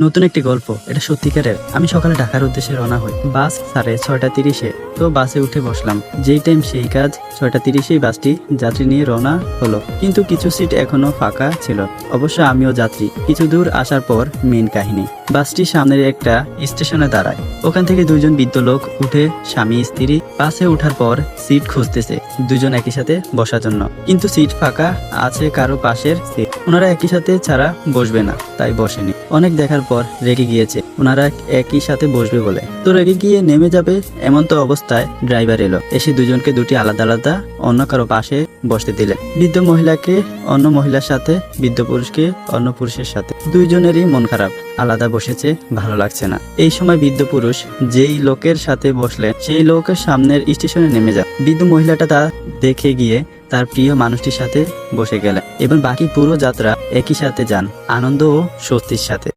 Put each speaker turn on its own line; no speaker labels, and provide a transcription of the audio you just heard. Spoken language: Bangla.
নতুন একটি গল্প, এটা সত্যিকারের। আমি সকালে ঢাকার উদ্দেশ্যে রওনা হই। বাস সাড়ে ছয়টা তিরিশে, তো বাসে উঠে বসলাম। যেই টাইম সেই কাজ, ছয়টা তিরিশেই বাসটি যাত্রী নিয়ে রওনা হলো। কিন্তু কিছু সিট এখনও ফাঁকা ছিল। অবশ্য আমিও যাত্রী। কিছু দূর আসার পর মেন কাহিনী। বাসটি সামনের একটা স্টেশনে দাঁড়ায়। ওখান থেকে দুজন বৃদ্ধ লোক উঠে স্বামী, স্ত্রী বাসে ওঠার পর সিট খুঁজতেছে। দুজন একই সাথে বসার জন্য। কিন্তু সিট ফাঁকা আছে কারও পাশের সিট। ওনারা একই সাথে ছাড়া বসবে না, তাই বসেনি। অনেক দেখার পর রেগে গিয়েছে। ওনারা একই সাথে বসবে বলে। তো রেগে গিয়ে নেমে যাবে এমন তো অবস্থায় ড্রাইভার এলো। এসে দুজনকে দুটি আলাদা আলাদা, অন্য কারও পাশে বসতে দিলেন বৃদ্ধ মহিলাকে, অন্য মহিলার সাথে, বৃদ্ধ পুরুষকে, অন্য পুরুষের সাথে। দুইজনেরই মন খারাপ। আলাদা বসেছে, ভালো লাগছে না। এই সময় বৃদ্ধ পুরুষ যেই লোকের সাথে বসলেন, সেই লোকের সামনের স্টেশনে নেমে যায়। বৃদ্ধ মহিলাটা তা দেখে গিয়ে তার প্রিয় মানুষটির সাথে বসে গেলেন। এবং বাকি পুরো যাত্রা একই সাথে যান, আনন্দ ও স্বস্তির সাথে।